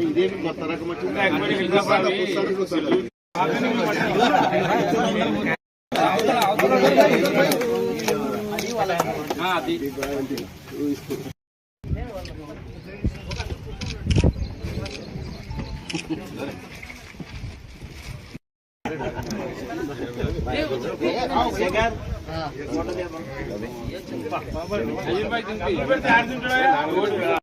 ఇదేమి కొత్త రకం వచ్చింది వెళ్ళినప్పుడు అవి- బాబు కూర్చోండి.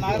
ఆ,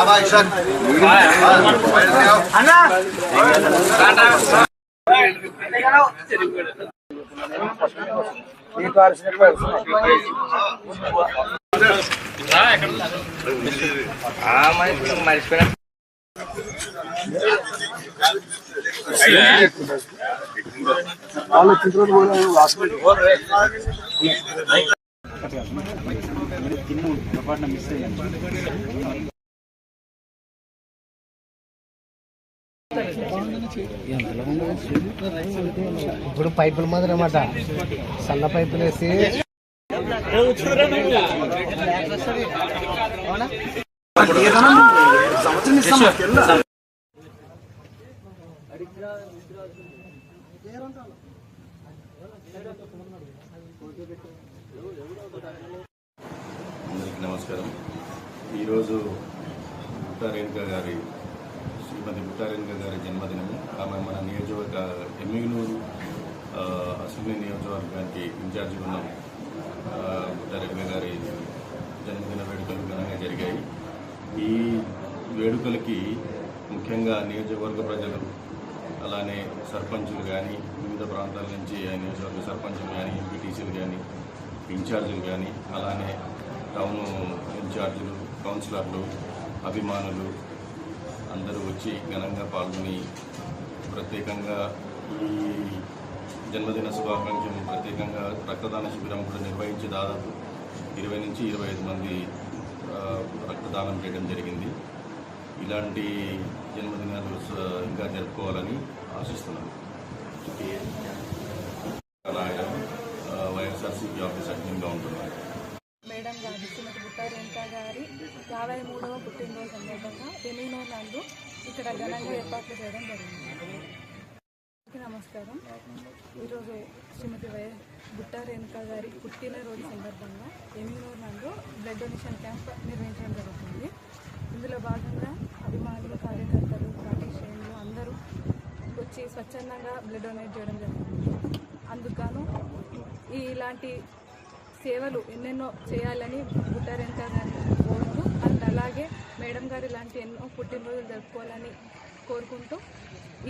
అయ్యో, పై తింపి. పెడితే ఇప్పుడు పైపుల మాదిరి అన్నమాట. సన్న పైపులు వేసి. అందరికీ నమస్కారం. ఈరోజు రేణుకా గారి శ్రీమతి బుట్టా గారి జన్మదినము. ఆమె మన నియోజకవర్గ ఎమ్మిగనూరు అసెంబ్లీ నియోజకవర్గానికి ఇన్ఛార్జిగా ఉన్న ఆ, గారి జన్మదిన వేడుకలు ఘనంగా జరిగాయి. ఈ వేడుకలకి ముఖ్యంగా నియోజకవర్గ ప్రజలు అలానే సర్పంచులు కానీ వివిధ ప్రాంతాల నుంచి ఆ నియోజకవర్గ సర్పంచులు కానీ ఎంపీటీసీలు కానీ ఇన్ఛార్జీలు కానీ అలానే టౌన్ ఇన్ఛార్జీలు కౌన్సిలర్లు అభిమానులు అందరూ వచ్చి ఘనంగా పాల్గొని ప్రత్యేకంగా ఈ జన్మదిన శుభాకాంక్షలు ప్రత్యేకంగా రక్తదాన శిబిరం కూడా నిర్వహించి దాదాపు ఇరవై నుంచి ఇరవై ఐదు మంది రక్తదానం చేయడం జరిగింది. ఇలాంటి జన్మదినాలు ఇంకా జరుపుకోవాలని ఆశిస్తున్నాను వైఎస్ఆర్సీపీ ఆఫీస్ అడ్మిన్గా ఉంటున్నారు మేడం గారు శ్రీమతి గారి యాభై మూడవ పుట్టినరోజు సందర్భంగా ఎమినో నందు ఇక్కడ ఘనంగా ఏర్పాట్లు చేయడం జరిగింది. నమస్కారం. ఈరోజు శ్రీమతి వై గుట్ట రేణుకా గారి పుట్టినరోజు సందర్భంగా ఎమినో నందు బ్లడ్ డొనేషన్ క్యాంప్ నిర్వహించడం జరుగుతుంది. ఇందులో భాగంగా అభిమానులు కార్యకర్తలు పార్టీ శ్రేణులు అందరూ వచ్చి స్వచ్ఛందంగా బ్లడ్ డొనేట్ చేయడం జరుగుతుంది. అందుకను ఈ ఇలాంటి సేవలు ఎన్నెన్నో చేయాలని బుట్టారెంక గారిని కోరుతూ అండ్ అలాగే మేడం గారు ఇలాంటి ఎన్నో పుట్టినరోజులు జరుపుకోవాలని కోరుకుంటూ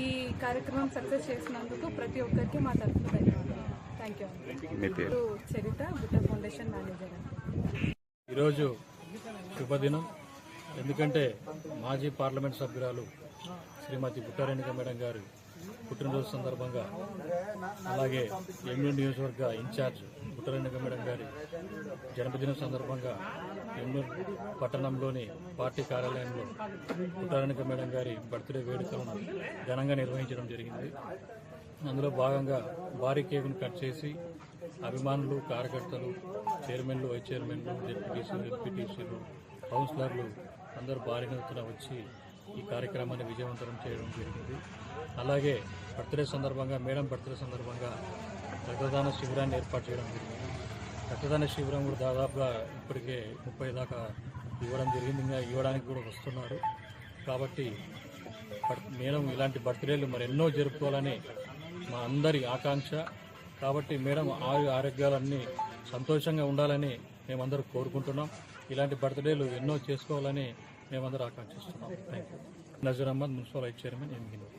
ఈ కార్యక్రమం సక్సెస్ చేసినందుకు ప్రతి ఒక్కరికి మా తరఫున థ్యాంక్ యూ చరిత బుట్ట ఫౌండేషన్ మేనేజర్. ఈరోజు శుభదినం. ఎందుకంటే మాజీ పార్లమెంట్ సభ్యురాలు శ్రీమతి బుట్టారేణిక మేడం గారి పుట్టినరోజు సందర్భంగా అలాగే ఎమ్మెల్యే నియోజకవర్గ ఇన్ఛార్జ్ బుట్టారేణిక మేడం గారి జన్మదినం సందర్భంగా ఎమ్మెల్యే పట్టణంలోని పార్టీ కార్యాలయంలో బుట్టారేణిక మేడం గారి బర్త్డే వేడుకలను ఘనంగా నిర్వహించడం జరిగింది. అందులో భాగంగా భారీ కేకును కట్ చేసి అభిమానులు కార్యకర్తలు చైర్మన్లు వైస్ చైర్మన్లు జెడ్పీటీసీలు ఎంపీటీసీలు కౌన్సిలర్లు అందరూ భారీ ఎత్తున వచ్చి ఈ కార్యక్రమాన్ని విజయవంతం చేయడం జరిగింది. అలాగే బర్త్డే సందర్భంగా మేడం బర్త్డే సందర్భంగా రక్తదాన శిబిరాన్ని ఏర్పాటు చేయడం జరిగింది. రక్తదాన శిబిరం కూడా దాదాపుగా ఇప్పటికే ముప్పై దాకా ఇవ్వడం జరిగింది. ఇంకా ఇవ్వడానికి కూడా వస్తున్నారు. కాబట్టి మేడం ఇలాంటి బర్త్డేలు మరి ఎన్నో జరుపుకోవాలని మా అందరి ఆకాంక్ష. కాబట్టి మేడం ఆయు ఆరోగ్యాలన్నీ సంతోషంగా ఉండాలని మేమందరూ కోరుకుంటున్నాం. ఇలాంటి బర్త్డేలు ఎన్నో చేసుకోవాలని మేమందరూ ఆకాంక్షిస్తున్నాం. Thank you Nazar Ahmed municipal vice chairman Yemmiganur